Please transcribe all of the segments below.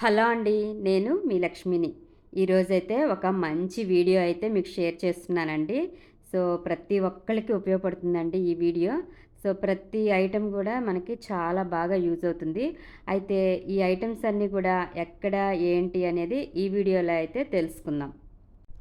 Hello అండి నేను మీ లక్ష్మిని. ఈరోజైతే ఒక మంచి వీడియో అయితే మీకు షేర్ చేస్తున్నానండి. సో ప్రతి ఒక్కరికి ఉపయోగపడుతుందండి ఈ వీడియో. సో ప్రతి ఐటెం కూడా మనకి చాలా బాగా యూజ్ అవుతుంది. అయితే ఈ ఐటమ్స్ అన్నీ కూడా ఎక్కడ ఏంటి అనేది ఈ వీడియోలో అయితే తెలుసుకుందాం.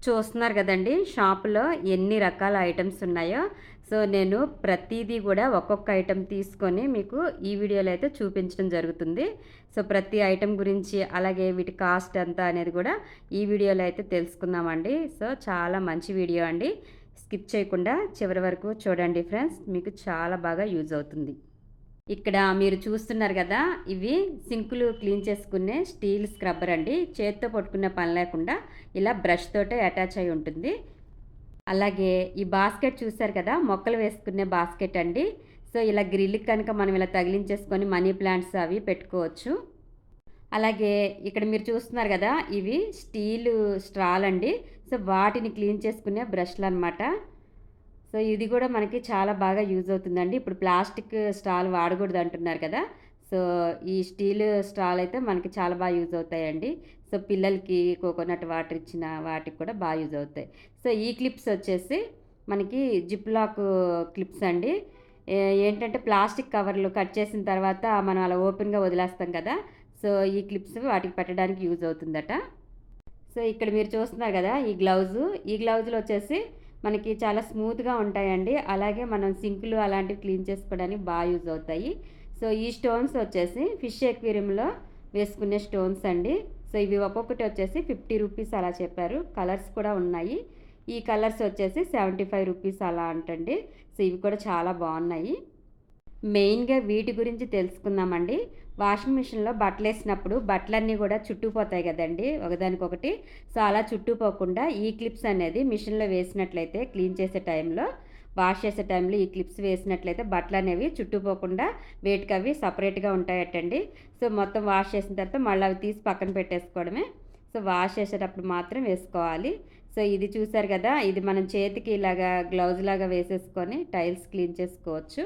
చూస్తున్నారు కదండి షాపులో ఎన్ని రకాల ఐటమ్స్ ఉన్నాయో. సో నేను ప్రతిదీ కూడా ఒక్కొక్క ఐటెం తీసుకొని మీకు ఈ వీడియోలో అయితే చూపించడం జరుగుతుంది. సో ప్రతి ఐటెం గురించి అలాగే వీటి కాస్ట్ ఎంత అనేది కూడా ఈ వీడియోలో అయితే తెలుసుకుందామండి. సో చాలా మంచి వీడియో అండి. స్కిప్ చేయకుండా చివరి వరకు చూడండి ఫ్రెండ్స్ మీకు చాలా బాగా యూజ్ అవుతుంది. ఇక్కడ మీరు చూస్తున్నారు కదా ఇవి సింకులు క్లీన్ చేసుకునే స్టీల్ స్క్రబ్బర్ అండి. చేత్తో పట్టుకునే పని లేకుండా ఇలా బ్రష్ తోటే అటాచ్ అయి ఉంటుంది. అలాగే ఈ బాస్కెట్ చూసారు కదా మొక్కలు వేసుకునే బాస్కెట్ అండి. సో ఇలా గ్రిల్ కనుక మనం ఇలా తగిలించేసుకొని మనీ ప్లాంట్స్ అవి పెట్టుకోవచ్చు. అలాగే ఇక్కడ మీరు చూస్తున్నారు కదా ఇవి స్టీలు స్ట్రాల్ అండి. సో వాటిని క్లీన్ చేసుకునే బ్రష్లు అనమాట సో ఇది కూడా మనకి చాలా బాగా యూజ్ అవుతుందండి. ఇప్పుడు ప్లాస్టిక్ స్టాల్ వాడకూడదు అంటున్నారు కదా సో ఈ స్టీల్ స్టాల్ అయితే మనకి చాలా బాగా యూజ్ అవుతాయండి. సో పిల్లలకి కోకోనట్ వాటర్ ఇచ్చిన వాటికి కూడా బాగా యూజ్ అవుతాయి. సో ఈ క్లిప్స్ వచ్చేసి మనకి జిప్ లాక్ క్లిప్స్ అండి. ఏంటంటే ప్లాస్టిక్ కవర్లు కట్ చేసిన తర్వాత మనం అలా ఓపెన్గా వదిలేస్తాం కదా. సో ఈ క్లిప్స్ వాటికి పెట్టడానికి యూజ్ అవుతుందట. సో ఇక్కడ మీరు చూస్తున్నారు కదా ఈ గ్లౌజు. ఈ గ్లౌజులు వచ్చేసి మనకి చాలా స్మూత్గా ఉంటాయండి. అలాగే మనం సింకులు అలాంటివి క్లీన్ చేసుకోవడానికి బాగా యూజ్ అవుతాయి. సో ఈ స్టోన్స్ వచ్చేసి ఫిష్ ఎక్వేరియంలో వేసుకునే స్టోన్స్ అండి. సో ఇవి ఒక్కొక్కటి వచ్చేసి ఫిఫ్టీ రూపీస్ అలా చెప్పారు. కలర్స్ కూడా ఉన్నాయి. ఈ కలర్స్ వచ్చేసి సెవెంటీ ఫైవ్ రూపీస్ అలా అంటండి. సో ఇవి కూడా చాలా బాగున్నాయి. మెయిన్గా వీటి గురించి తెలుసుకుందామండి. వాషింగ్ మిషన్లో బట్టలు వేసినప్పుడు బట్టలన్నీ కూడా చుట్టుపోతాయి కదండి ఒకదానికొకటి. సో అలా చుట్టుపోకుండా ఈ క్లిప్స్ అనేది మిషన్లో వేసినట్లయితే క్లీన్ చేసే టైంలో వాష్ చేసే టైంలో ఈ క్లిప్స్ వేసినట్లయితే బట్టలు అనేవి చుట్టుపోకుండా వేటికి అవి సపరేట్గా ఉంటాయటండి. సో మొత్తం వాష్ చేసిన తర్వాత మళ్ళీ అవి తీసి పక్కన పెట్టేసుకోవడమే. సో వాష్ చేసేటప్పుడు మాత్రం వేసుకోవాలి. సో ఇది చూసారు కదా ఇది మనం చేతికి ఇలాగా గ్లౌజ్ లాగా వేసేసుకొని టైల్స్ క్లీన్ చేసుకోవచ్చు.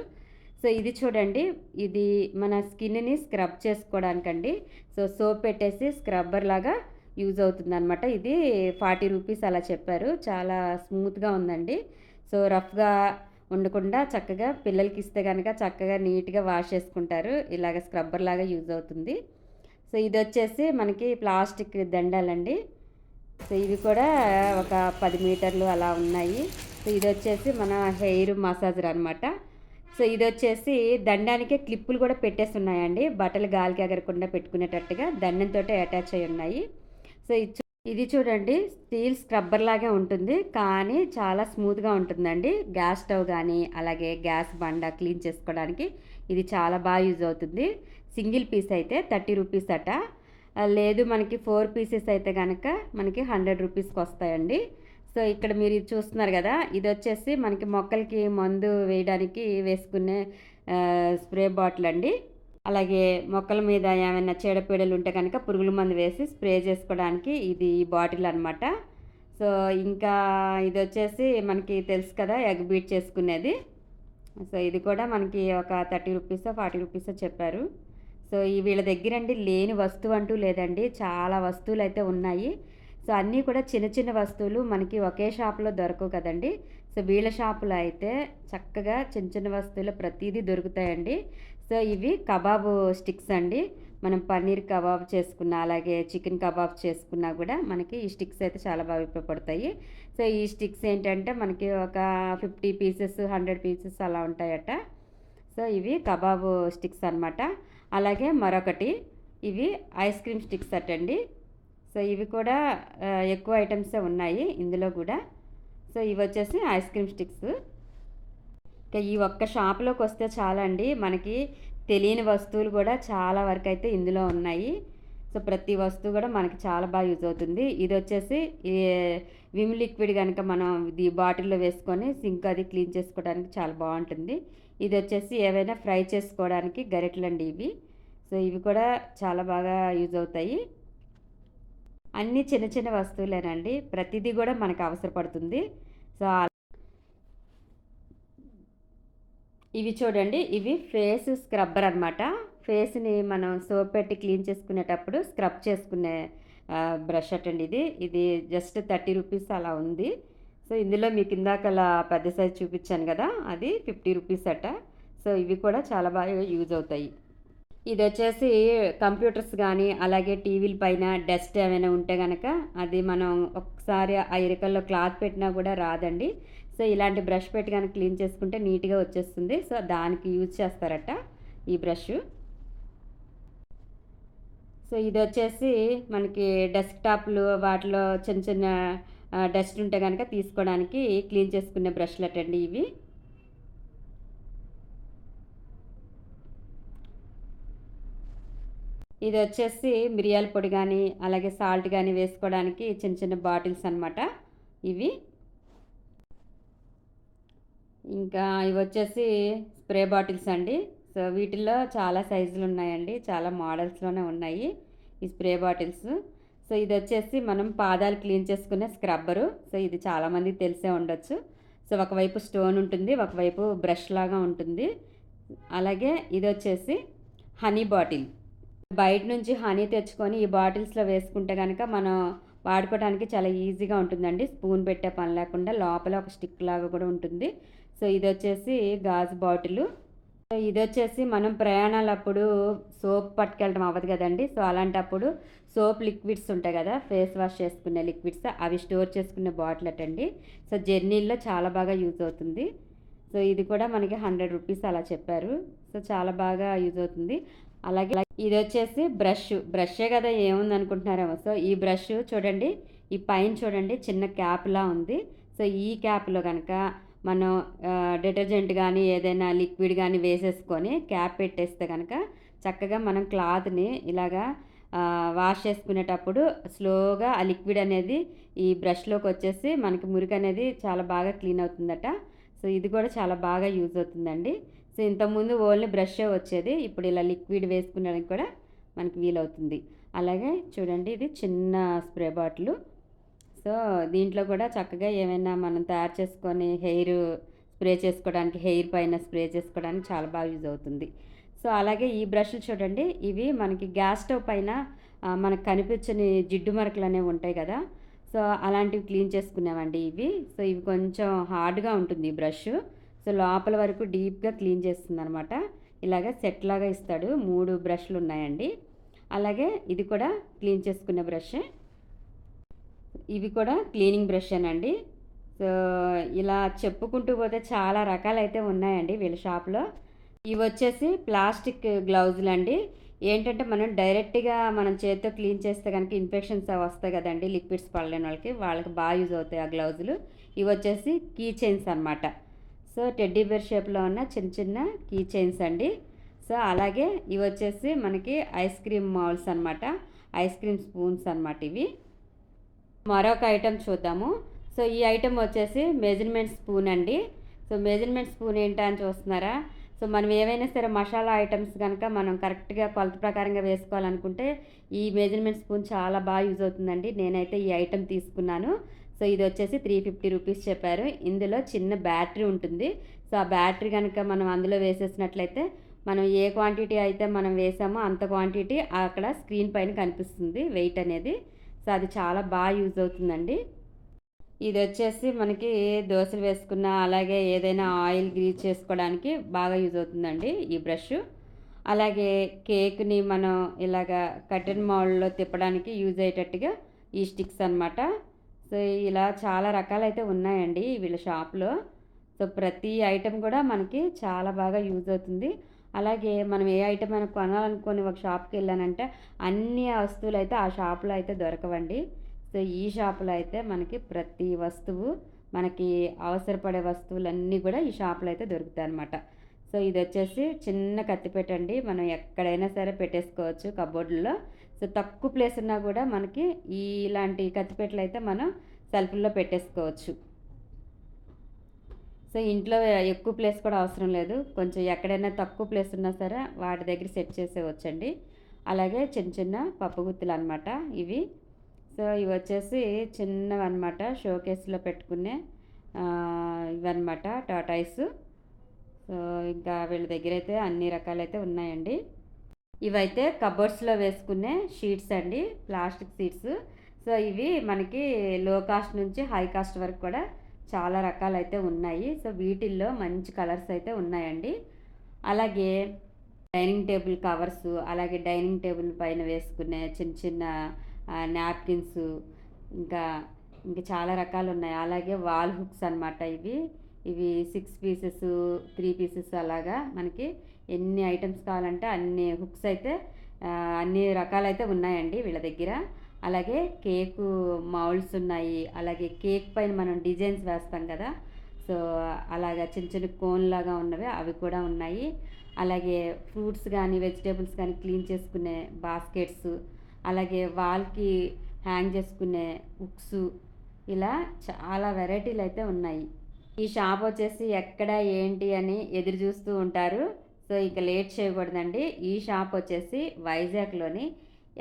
సో ఇది చూడండి ఇది మన స్కిన్ని స్క్రబ్ చేసుకోవడానికండి. సో సోప్ పెట్టేసి స్క్రబ్బర్ లాగా యూజ్ అవుతుంది అనమాట ఇది ఫార్టీ రూపీస్ అలా చెప్పారు. చాలా స్మూత్గా ఉందండి. సో రఫ్గా ఉండకుండా చక్కగా పిల్లలకి ఇస్తే కనుక చక్కగా నీట్గా వాష్ చేసుకుంటారు. ఇలాగ స్క్రబ్బర్ లాగా యూజ్ అవుతుంది. సో ఇది వచ్చేసి మనకి ప్లాస్టిక్ దండాలండి. సో ఇవి కూడా ఒక పది మీటర్లు అలా ఉన్నాయి. సో ఇది వచ్చేసి మన హెయిర్ మసాజర్ అనమాట సో ఇది వచ్చేసి దండానికి క్లిప్పులు కూడా పెట్టేసి ఉన్నాయండి బట్టలు గాలికి ఎగరకుండా పెట్టుకునేటట్టుగా దండంతో అటాచ్ అయి ఉన్నాయి. సో ఇది ఇది చూడండి స్టీల్ స్క్రబ్బర్ లాగే ఉంటుంది కానీ చాలా స్మూత్గా ఉంటుందండి. గ్యాస్ స్టవ్ కానీ అలాగే గ్యాస్ బండ క్లీన్ చేసుకోవడానికి ఇది చాలా బాగా యూజ్ అవుతుంది. సింగిల్ పీస్ అయితే థర్టీ రూపీస్ అట. లేదు మనకి ఫోర్ పీసెస్ అయితే కనుక మనకి హండ్రెడ్ రూపీస్కి వస్తాయండి. సో ఇక్కడ మీరు ఇది చూస్తున్నారు కదా ఇది వచ్చేసి మనకి మొక్కలకి మందు వేయడానికి వేసుకునే స్ప్రే బాటిల్ అండి. అలాగే మొక్కల మీద ఏమైనా చీడపీడలు ఉంటే కనుక పురుగుల మందు వేసి స్ప్రే చేసుకోవడానికి ఇది బాటిల్ అనమాట సో ఇంకా ఇది వచ్చేసి మనకి తెలుసు కదా ఎగ్ బీట్ చేసుకునేది. సో ఇది కూడా మనకి ఒక థర్టీ రూపీస్ ఫార్టీ రూపీస్ చెప్పారు. సో ఈ వీళ్ళ దగ్గరండి లేని వస్తువు అంటూ లేదండి చాలా వస్తువులు అయితే ఉన్నాయి. సో అన్నీ కూడా చిన్న చిన్న వస్తువులు మనకి ఒకే షాప్లో దొరకవు కదండి. సో వీళ్ళ షాపులో అయితే చక్కగా చిన్న చిన్న వస్తువులు ప్రతిదీ దొరుకుతాయండి. సో ఇవి కబాబు స్టిక్స్ అండి. మనం పన్నీర్ కబాబ్ చేసుకున్నా అలాగే చికెన్ కబాబ్ చేసుకున్నా కూడా మనకి ఈ స్టిక్స్ అయితే చాలా బాగా ఉపయోగపడతాయి. సో ఈ స్టిక్స్ ఏంటంటే మనకి ఒక ఫిఫ్టీ పీసెస్ హండ్రెడ్ పీసెస్ అలా ఉంటాయట. సో ఇవి కబాబు స్టిక్స్ అనమాట అలాగే మరొకటి ఇవి ఐస్ క్రీమ్ స్టిక్స్ అటండి. సో ఇవి కూడా ఎక్కువ ఐటమ్సే ఉన్నాయి ఇందులో కూడా. సో ఇవి వచ్చేసి ఐస్ క్రీమ్ స్టిక్స్. ఇంకా ఈ ఒక్క షాప్లోకి వస్తే చాలండి. మనకి తెలియని వస్తువులు కూడా చాలా వరకు అయితే ఇందులో ఉన్నాయి. సో ప్రతి వస్తువు కూడా మనకి చాలా బాగా యూజ్ అవుతుంది. ఇది వచ్చేసి విమ్ లిక్విడ్ కనుక మనం ఇది బాటిల్లో వేసుకొని సింక్ అది క్లీన్ చేసుకోవడానికి చాలా బాగుంటుంది. ఇది వచ్చేసి ఏవైనా ఫ్రై చేసుకోవడానికి గరిటలు అండి ఇవి. సో ఇవి కూడా చాలా బాగా యూజ్ అవుతాయి. అన్నీ చిన్న చిన్న వస్తువులేనండి. ప్రతిదీ కూడా మనకు అవసరపడుతుంది. సో ఇవి చూడండి ఇవి ఫేస్ స్క్రబ్బర్ అనమాట ఫేస్ని మనం సోప్ పెట్టి క్లీన్ చేసుకునేటప్పుడు స్క్రబ్ చేసుకునే బ్రష్ అటండి ఇది. ఇది జస్ట్ థర్టీ రూపీస్ అలా ఉంది. సో ఇందులో మీకు ఇందాకలా పెద్ద సైజ్ చూపించాను కదా అది ఫిఫ్టీ రూపీస్ అట. సో ఇవి కూడా చాలా బాగా యూజ్ అవుతాయి. ఇది వచ్చేసి కంప్యూటర్స్ కానీ అలాగే టీవీల పైన డస్ట్ ఏమైనా ఉంటే కనుక అది మనం ఒకసారి ఆ ఇరకల్లో క్లాత్ పెట్టినా కూడా రాదండి. సో ఇలాంటి బ్రష్ పెట్టి కనుక క్లీన్ చేసుకుంటే నీట్గా వచ్చేస్తుంది. సో దానికి యూజ్ చేస్తారట ఈ బ్రష్. సో ఇది వచ్చేసి మనకి డెస్క్టాప్లు వాటిలో చిన్న చిన్న డస్ట్ ఉంటే కనుక తీసుకోవడానికి క్లీన్ చేసుకునే బ్రష్లు అటండి ఇవి. ఇది వచ్చేసి మిరియాల పొడి కానీ అలాగే సాల్ట్ కానీ వేసుకోవడానికి చిన్న చిన్న బాటిల్స్ అనమాట ఇవి. ఇంకా ఇవి వచ్చేసి స్ప్రే బాటిల్స్ అండి. సో వీటిల్లో చాలా సైజులు ఉన్నాయండి. చాలా మోడల్స్లోనే ఉన్నాయి ఈ స్ప్రే బాటిల్స్. సో ఇది వచ్చేసి మనం పాదాలు క్లీన్ చేసుకునే స్క్రబ్బరు. సో ఇది చాలామందికి తెలిసే ఉండొచ్చు. సో ఒకవైపు స్టోన్ ఉంటుంది ఒకవైపు బ్రష్ లాగా ఉంటుంది. అలాగే ఇది వచ్చేసి హనీ బాటిల్. బయట నుంచి హనీ తెచ్చుకొని ఈ బాటిల్స్లో వేసుకుంటే కనుక మనం వాడుకోవడానికి చాలా ఈజీగా ఉంటుందండి. స్పూన్ పెట్టే పని లేకుండా లోపల ఒక స్టిక్ లాగా కూడా ఉంటుంది. సో ఇది వచ్చేసి గాజు బాటిల్. ఇది వచ్చేసి మనం ప్రయాణాలప్పుడు సోప్ పట్టుకెళ్ళడం అవ్వదు కదండి. సో అలాంటప్పుడు సోప్ లిక్విడ్స్ ఉంటాయి కదా ఫేస్ వాష్ చేసుకునే లిక్విడ్స్ అవి స్టోర్ చేసుకునే బాటిల్ అటండి. సో జర్నీల్లో చాలా బాగా యూజ్ అవుతుంది. సో ఇది కూడా మనకి హండ్రెడ్ రూపీస్ అలా చెప్పారు. సో చాలా బాగా యూజ్ అవుతుంది. అలాగే ఇది వచ్చేసి బ్రష్. బ్రషే కదా ఏముంది అనుకుంటున్నారేమో. సో ఈ బ్రష్ చూడండి ఈ పైన చూడండి చిన్న క్యాప్లా ఉంది. సో ఈ క్యాప్లో కనుక మనం డిటర్జెంట్ కానీ ఏదైనా లిక్విడ్ కానీ వేసేసుకొని క్యాప్ పెట్టేస్తే కనుక చక్కగా మనం క్లాత్ని ఇలాగా వాష్ చేసుకునేటప్పుడు స్లోగా ఆ లిక్విడ్ అనేది ఈ బ్రష్లోకి వచ్చేసి మనకి మురికి అనేది చాలా బాగా క్లీన్ అవుతుందట. సో ఇది కూడా చాలా బాగా యూజ్ అవుతుందండి. సో ఇంతకుముందు ఓన్లీ బ్రష్ వచ్చేది. ఇప్పుడు ఇలా లిక్విడ్ వేసుకునేదానికి కూడా మనకి వీలవుతుంది. అలాగే చూడండి ఇది చిన్న స్ప్రే బాటిల్. సో దీంట్లో కూడా చక్కగా ఏమైనా మనం తయారు చేసుకొని హెయిర్ స్ప్రే చేసుకోవడానికి హెయిర్ పైన స్ప్రే చేసుకోవడానికి చాలా బాగా యూజ్ అవుతుంది. సో అలాగే ఈ బ్రష్లు చూడండి ఇవి మనకి గ్యాస్ స్టవ్ పైన మనకు కనిపించని జిడ్డు మరకలు అనేవి ఉంటాయి కదా. సో అలాంటివి క్లీన్ చేసుకున్నామండి ఇవి. సో ఇవి కొంచెం హార్డ్గా ఉంటుంది ఈ బ్రష్. సో లోపల వరకు డీప్గా క్లీన్ చేస్తుంది అనమాట ఇలాగ సెట్ లాగా ఇస్తాడు. మూడు బ్రష్లు ఉన్నాయండి. అలాగే ఇది కూడా క్లీన్ చేసుకునే బ్రష్. ఇవి కూడా క్లీనింగ్ బ్రష్ అండి సో ఇలా చెప్పుకుంటూ పోతే చాలా రకాలైతే ఉన్నాయండి వీళ్ళ షాప్లో. ఇవి వచ్చేసి ప్లాస్టిక్ గ్లౌజులు అండి ఏంటంటే మనం డైరెక్ట్గా మనం చేతితో క్లీన్ చేస్తే కనుక ఇన్ఫెక్షన్స్ వస్తాయి కదండి లిక్విడ్స్ పడలేని వాళ్ళకి వాళ్ళకి బాగా యూజ్ అవుతాయి ఆ గ్లౌజులు. ఇవి వచ్చేసి కీ చైన్స్ అనమాట సో టెడ్డీ బేర్ షేప్లో ఉన్న చిన్న చిన్న కీ చైన్స్ అండి. సో అలాగే ఇవి వచ్చేసి మనకి ఐస్ క్రీమ్ మౌల్స్ అనమాట ఐస్ క్రీమ్ స్పూన్స్ అనమాట ఇవి. మరొక ఐటెం చూద్దాము. సో ఈ ఐటెం వచ్చేసి మెజర్మెంట్ స్పూన్ అండి. సో మెజర్మెంట్ స్పూన్ ఏంటా అని చూస్తున్నారా? సో మనం ఏవైనా సరే మసాలా ఐటమ్స్ కనుక మనం కరెక్ట్గా కొలత ప్రకారంగా వేసుకోవాలనుకుంటే ఈ మెజర్మెంట్ స్పూన్ చాలా బాగా యూజ్ అవుతుందండి. నేనైతే ఈ ఐటెం తీసుకున్నాను. సో ఇది వచ్చేసి త్రీ ఫిఫ్టీ రూపీస్ చెప్పారు. ఇందులో చిన్న బ్యాటరీ ఉంటుంది. సో ఆ బ్యాటరీ కనుక మనం అందులో వేసేసినట్లయితే మనం ఏ క్వాంటిటీ అయితే మనం వేసామో అంత క్వాంటిటీ అక్కడ స్క్రీన్ పైన కనిపిస్తుంది వెయిట్ అనేది. సో అది చాలా బాగా యూజ్ అవుతుందండి. ఇది వచ్చేసి మనకి దోశలు వేసుకున్న అలాగే ఏదైనా ఆయిల్ గ్రీజ్ చేసుకోవడానికి బాగా యూజ్ అవుతుందండి ఈ బ్రష్. అలాగే కేక్ని మనం ఇలాగ కటన్ మౌల్లో తిప్పడానికి యూజ్ అయ్యేటట్టుగా ఈ స్టిక్స్ అనమాట సో ఇలా చాలా రకాలైతే ఉన్నాయండి వీళ్ళ షాప్లో. సో ప్రతి ఐటెం కూడా మనకి చాలా బాగా యూజ్ అవుతుంది. అలాగే మనం ఏ ఐటెం అయినా కొనాలనుకొని ఒక షాప్కి వెళ్ళానంటే అన్ని వస్తువులు అయితే ఆ షాప్లో అయితే దొరకవండి. సో ఈ షాపులో అయితే మనకి ప్రతి వస్తువు మనకి అవసరపడే వస్తువులన్నీ కూడా ఈ షాప్లో అయితే దొరుకుతాయి అనమాట సో ఇది వచ్చేసి చిన్న కత్తి పెట్టండి మనం ఎక్కడైనా సరే పెట్టేసుకోవచ్చు కబోర్డులో. సో తక్కువ ప్లేస్ ఉన్నా కూడా మనకి ఇలాంటి కత్తిపెట్టలు అయితే మనం సెల్ఫ్లో పెట్టేసుకోవచ్చు. సో ఇంట్లో ఎక్కువ ప్లేస్ కూడా అవసరం లేదు. కొంచెం ఎక్కడైనా తక్కువ ప్లేస్ ఉన్నా సరే వాటి దగ్గర సెట్ చేసేవచ్చండి. అలాగే చిన్న చిన్న పప్పు గుత్తులు అనమాట ఇవి. సో ఇవి వచ్చేసి చిన్నవి అనమాట షోకేస్లో పెట్టుకునే ఇవన్నమాట టాటాయిస్. సో ఇంకా వీళ్ళ దగ్గర అయితే అన్ని రకాలైతే ఉన్నాయండి. ఇవైతే కబోర్డ్స్లో వేసుకునే షీట్స్ అండి ప్లాస్టిక్ షీట్స్ సో ఇవి మనకి లో కాస్ట్ నుంచి హై కాస్ట్ వరకు కూడా చాలా రకాలైతే ఉన్నాయి. సో వీటిల్లో మంచి కలర్స్ అయితే ఉన్నాయండి. అలాగే డైనింగ్ టేబుల్ కవర్స్ అలాగే డైనింగ్ టేబుల్ పైన వేసుకునే చిన్న చిన్న నాప్కిన్స్ ఇంకా ఇంకా చాలా రకాలు ఉన్నాయి. అలాగే వాల్ హుక్స్ అనమాట ఇవి. ఇవి సిక్స్ పీసెస్ త్రీ పీసెస్ అలాగా మనకి ఎన్ని ఐటమ్స్ కావాలంటే అన్ని హుక్స్ అయితే అన్ని రకాలైతే ఉన్నాయండి వీళ్ళ దగ్గర. అలాగే కేకు మౌల్డ్స్ ఉన్నాయి. అలాగే కేక్ పైన మనం డిజైన్స్ వేస్తాం కదా. సో అలాగా చిన్న చిన్న కోన్ లాగా ఉన్నవి అవి కూడా ఉన్నాయి. అలాగే ఫ్రూట్స్ కానీ వెజిటేబుల్స్ కానీ క్లీన్ చేసుకునే బాస్కెట్స్ అలాగే వాల్కి హ్యాంగ్ చేసుకునే హుక్స్ ఇలా చాలా వెరైటీలు అయితే ఉన్నాయి. ఈ షాప్ వచ్చేసి ఎక్కడ ఏంటి అని ఎదురు చూస్తూ ఉంటారు. సో ఇక లేట్ చేయకూడదండి. ఈ షాప్ వచ్చేసి వైజాగ్లోని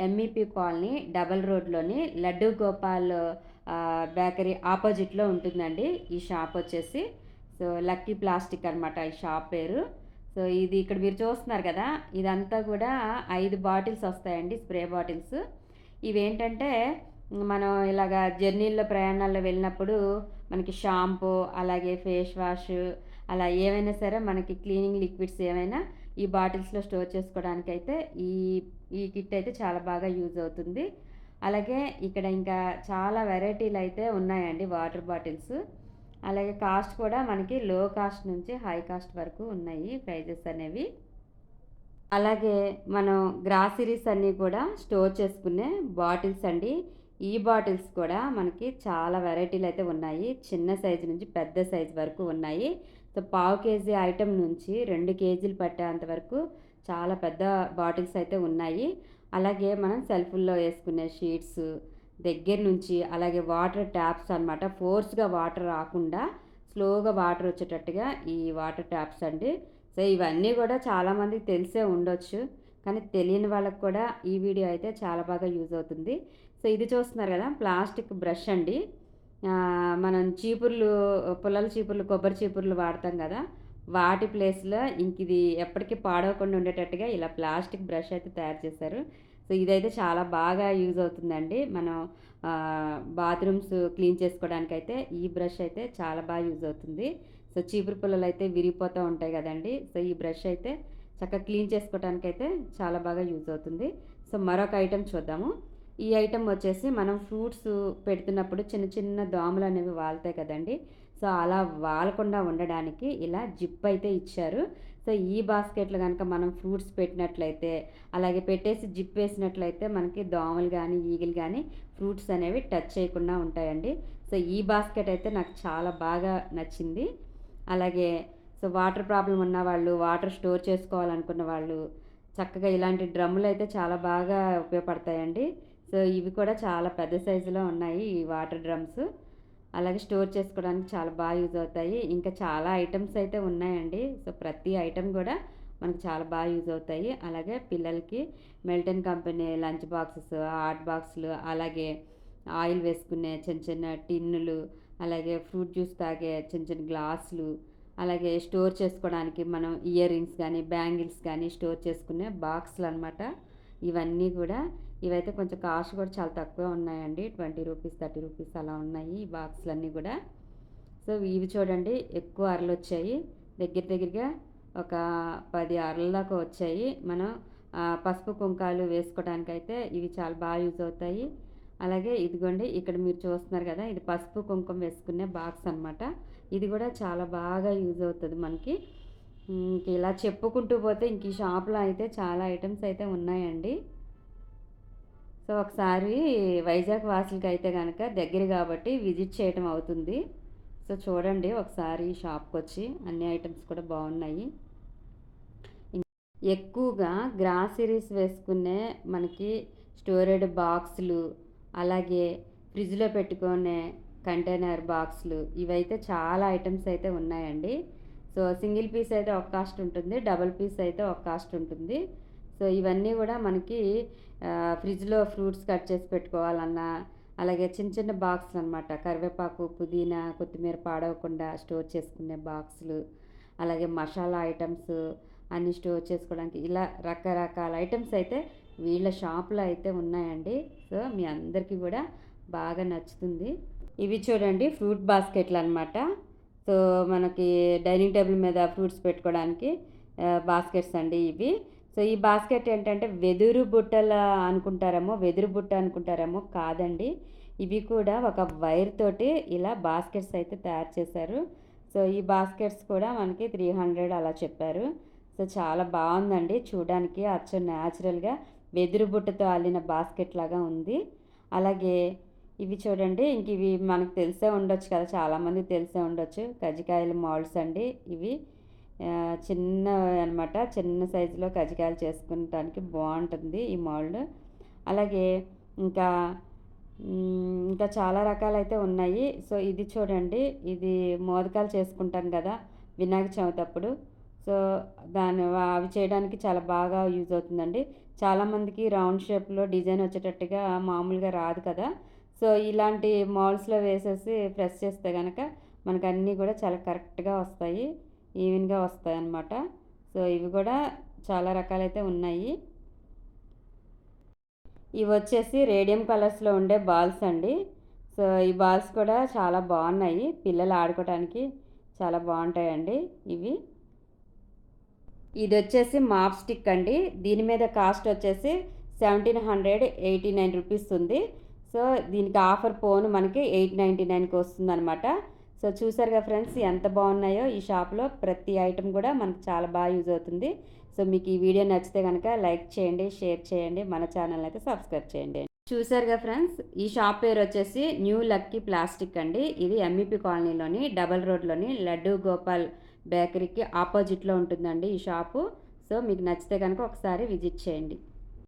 ఎంఈపి కాలనీ డబల్ రోడ్లోని లడ్డు గోపాల్ బేకరీ ఆపోజిట్లో ఉంటుందండి ఈ షాప్ వచ్చేసి. సో లక్కీ ప్లాస్టిక్ అనమాట ఈ షాప్ పేరు. సో ఇది ఇక్కడ మీరు చూస్తున్నారు కదా ఇదంతా కూడా ఐదు బాటిల్స్ వస్తాయండి స్ప్రే బాటిల్స్. ఇవేంటంటే మనం ఇలాగ జర్నీల్లో ప్రయాణాల్లో వెళ్ళినప్పుడు మనకి షాంపూ అలాగే ఫేస్ వాష్ అలా ఏవైనా సరే మనకి క్లీనింగ్ లిక్విడ్స్ ఏమైనా ఈ బాటిల్స్లో స్టోర్ చేసుకోవడానికి అయితే ఈ ఈ కిట్ అయితే చాలా బాగా యూజ్ అవుతుంది. అలాగే ఇక్కడ ఇంకా చాలా వెరైటీలు అయితే ఉన్నాయండి వాటర్ బాటిల్స్. అలాగే కాస్ట్ కూడా మనకి లో కాస్ట్ నుంచి హై కాస్ట్ వరకు ఉన్నాయి ప్రైజెస్ అనేవి. అలాగే మనం గ్రాసరీస్ అన్నీ కూడా స్టోర్ చేసుకునే బాటిల్స్ అండి. ఈ బాటిల్స్ కూడా మనకి చాలా వెరైటీలు అయితే ఉన్నాయి. చిన్న సైజు నుంచి పెద్ద సైజు వరకు ఉన్నాయి. సో పావు కేజీ ఐటెం నుంచి రెండు కేజీలు పట్టేంత వరకు చాలా పెద్ద బాటిల్స్ అయితే ఉన్నాయి. అలాగే మనం సెల్ఫుల్లో వేసుకునే షీట్స్ దగ్గర నుంచి అలాగే వాటర్ ట్యాప్స్ అనమాట ఫోర్స్గా వాటర్ రాకుండా స్లోగా వాటర్ వచ్చేటట్టుగా ఈ వాటర్ ట్యాప్స్ అండి. సో ఇవన్నీ కూడా చాలామందికి తెలిసే ఉండొచ్చు. కానీ తెలియని వాళ్ళకి కూడా ఈ వీడియో అయితే చాలా బాగా యూజ్ అవుతుంది. సో ఇది చూస్తున్నారు కదా ప్లాస్టిక్ బ్రష్ అండి. మనం చీపుర్లు పుల్లల చీపుర్లు కొబ్బరి చీపుర్లు వాడతాం కదా వాటి ప్లేస్లో ఇంక ఇది ఎప్పటికీ పాడవకుండా ఉండేటట్టుగా ఇలా ప్లాస్టిక్ బ్రష్ అయితే తయారు చేశారు. సో ఇదైతే చాలా బాగా యూజ్ అవుతుందండి. మనం బాత్రూమ్స్ క్లీన్ చేసుకోవడానికి అయితే ఈ బ్రష్ అయితే చాలా బాగా యూజ్ అవుతుంది. సో చీపురు పుల్లలు అయితే విరిగిపోతూ ఉంటాయి కదండి. సో ఈ బ్రష్ అయితే చక్కగా క్లీన్ చేసుకోవడానికి అయితే చాలా బాగా యూజ్ అవుతుంది. సో మరొక ఐటెం చూద్దాము. ఈ ఐటెం వచ్చేసి మనం ఫ్రూట్స్ పెడుతున్నప్పుడు చిన్న చిన్న దోమలు అనేవి వాళ్తాయి కదండి. సో అలా వాలకుండా ఉండడానికి ఇలా జిప్ అయితే ఇచ్చారు. సో ఈ బాస్కెట్లు కనుక మనం ఫ్రూట్స్ పెట్టినట్లయితే అలాగే పెట్టేసి జిప్ వేసినట్లయితే మనకి దోమలు కానీ ఈగలు కానీ ఫ్రూట్స్ అనేవి టచ్ చేయకుండా ఉంటాయండి. సో ఈ బాస్కెట్ అయితే నాకు చాలా బాగా నచ్చింది. అలాగే సో వాటర్ ప్రాబ్లం ఉన్న వాళ్ళు వాటర్ స్టోర్ చేసుకోవాలనుకున్న వాళ్ళు చక్కగా ఇలాంటి డ్రమ్ములు అయితే చాలా బాగా ఉపయోగపడతాయండి. సో ఇవి కూడా చాలా పెద్ద సైజులో ఉన్నాయి ఈ వాటర్ డ్రమ్స్. అలాగే స్టోర్ చేసుకోవడానికి చాలా బాగా యూజ్ అవుతాయి. ఇంకా చాలా ఐటమ్స్ అయితే ఉన్నాయండి. సో ప్రతి ఐటమ్ కూడా మనకు చాలా బాగా యూజ్ అవుతాయి. అలాగే పిల్లలకి Milton company lunch boxes hot బాక్సులు అలాగే ఆయిల్ వేసుకునే చిన్న చిన్న టిన్నులు అలాగే ఫ్రూట్ జ్యూస్ తాగే చిన్న చిన్న గ్లాసులు అలాగే స్టోర్ చేసుకోవడానికి మనం ఇయర్ రింగ్స్ కానీ బ్యాంగిల్స్ కానీ స్టోర్ చేసుకునే బాక్సులు అనమాట ఇవన్నీ కూడా ఇవైతే కొంచెం కాస్ట్ కూడా చాలా తక్కువ ఉన్నాయండి. ట్వంటీ రూపీస్ థర్టీ రూపీస్ అలా ఉన్నాయి ఈ బాక్సులన్నీ కూడా. సో ఇవి చూడండి ఎక్కువ అరలు వచ్చాయి. దగ్గర దగ్గరగా ఒక పది అరల దాకా వచ్చాయి. మనం పసుపు కుంకాలు వేసుకోవడానికి అయితే ఇవి చాలా బాగా యూజ్ అవుతాయి. అలాగే ఇదిగోండి ఇక్కడ మీరు చూస్తున్నారు కదా ఇది పసుపు కుంకుమ వేసుకునే బాక్స్ అనమాట ఇది కూడా చాలా బాగా యూజ్ అవుతుంది మనకి. ఇంక ఇలా చెప్పుకుంటూ పోతే ఇంక ఈ షాప్లో అయితే చాలా ఐటమ్స్ అయితే ఉన్నాయండి. సో ఒకసారి వైజాగ్ వాసులకి అయితే కనుక దగ్గర కాబట్టి విజిట్ చేయటం అవుతుంది. సో చూడండి ఒకసారి షాప్కి వచ్చి అన్ని ఐటమ్స్ కూడా బాగున్నాయి. ఎక్కువగా గ్రాసరీస్ వేసుకునే మనకి స్టోరేడ్ బాక్సులు అలాగే ఫ్రిడ్జ్లో పెట్టుకునే కంటైనర్ బాక్సులు ఇవైతే చాలా ఐటమ్స్ అయితే ఉన్నాయండి. సో సింగిల్ పీస్ అయితే ఒక కాస్ట్ ఉంటుంది డబల్ పీస్ అయితే ఒక కాస్ట్ ఉంటుంది. సో ఇవన్నీ కూడా మనకి ఫ్రిడ్జ్లో ఫ్రూట్స్ కట్ చేసి పెట్టుకోవాలన్నా అలాగే చిన్న చిన్న బాక్సులు అనమాట కరివేపాకు పుదీనా కొత్తిమీర పాడవకుండా స్టోర్ చేసుకునే బాక్సులు అలాగే మసాలా ఐటమ్స్ అన్నీ స్టోర్ చేసుకోవడానికి ఇలా రకరకాల ఐటమ్స్ అయితే వీళ్ళ షాప్లో అయితే ఉన్నాయండి. సో మీ అందరికీ కూడా బాగా నచ్చుతుంది. ఇవి చూడండి ఫ్రూట్ బాస్కెట్లు అనమాట సో మనకి డైనింగ్ టేబుల్ మీద ఫ్రూట్స్ పెట్టుకోవడానికి బాస్కెట్స్ అండి ఇవి. సో ఈ బాస్కెట్ ఏంటంటే వెదురు బుట్టల అనుకుంటారేమో వెదురు బుట్ట అనుకుంటారేమో కాదండి. ఇవి కూడా ఒక వైర్ తోటి ఇలా బాస్కెట్స్ అయితే తయారు చేశారు. సో ఈ బాస్కెట్స్ కూడా మనకి త్రీ హండ్రెడ్ అలా చెప్పారు. సో చాలా బాగుందండి. చూడడానికి అచ్చ న్యాచురల్గా వెదురు బుట్టతో అల్లిన బాస్కెట్ లాగా ఉంది. అలాగే ఇవి చూడండి ఇంక ఇవి మనకు తెలిసే ఉండొచ్చు కదా చాలామంది తెలిసే ఉండొచ్చు. కజ్జికాయల మాల్స్ అండి ఇవి. చిన్న అనమాట చిన్న సైజులో కజ్జికాయలు చేసుకుంటానికి బాగుంటుంది ఈ మోల్డ్. అలాగే ఇంకా ఇంకా చాలా రకాలైతే ఉన్నాయి. సో ఇది చూడండి ఇది మోదకాలు చేసుకుంటాం కదా వినాయక చవితి అప్పుడు. సో దాని అవి చేయడానికి చాలా బాగా యూజ్ అవుతుందండి. చాలామందికి రౌండ్ షేప్లో డిజైన్ వచ్చేటట్టుగా మామూలుగా రాదు కదా. సో ఇలాంటి మాల్స్లో వేసేసి ప్రెస్ చేస్తే కనుక మనకు అన్నీ కూడా చాలా కరెక్ట్గా వస్తాయి. ఈవెన్గా వస్తాయన్నమాట. సో ఇవి కూడా చాలా రకాలైతే ఉన్నాయి. ఇవి వచ్చేసి రేడియం కలర్స్లో ఉండే బాల్స్ అండి. సో ఈ బాల్స్ కూడా చాలా బాగున్నాయి. పిల్లలు ఆడుకోవడానికి చాలా బాగుంటాయండి ఇవి. ఇది వచ్చేసి మాప్ స్టిక్ అండి. దీని మీద కాస్ట్ వచ్చేసి seventeen hundred eighty nine rupees ఉంది. సో దీనికి ఆఫర్ పోను మనకి ఎయిట్ నైంటీ నైన్కి వస్తుంది అనమాట సో చూసారుగా ఫ్రెండ్స్ ఎంత బాగున్నాయో ఈ షాప్లో. ప్రతి ఐటెం కూడా మనకు చాలా బాగా యూజ్ అవుతుంది. సో మీకు ఈ వీడియో నచ్చితే కనుక లైక్ చేయండి షేర్ చేయండి. మన ఛానల్ అయితే సబ్స్క్రైబ్ చేయండి. చూసారుగా ఫ్రెండ్స్ ఈ షాప్ పేరు వచ్చేసి న్యూ లక్కీ ప్లాస్టిక్ అండి. ఇది ఎంఈపీ కాలనీలోని డబల్ రోడ్లోని లడ్డు గోపాల్ బేకరీకి ఆపోజిట్లో ఉంటుందండి ఈ షాపు. సో మీకు నచ్చితే కనుక ఒకసారి విజిట్ చేయండి.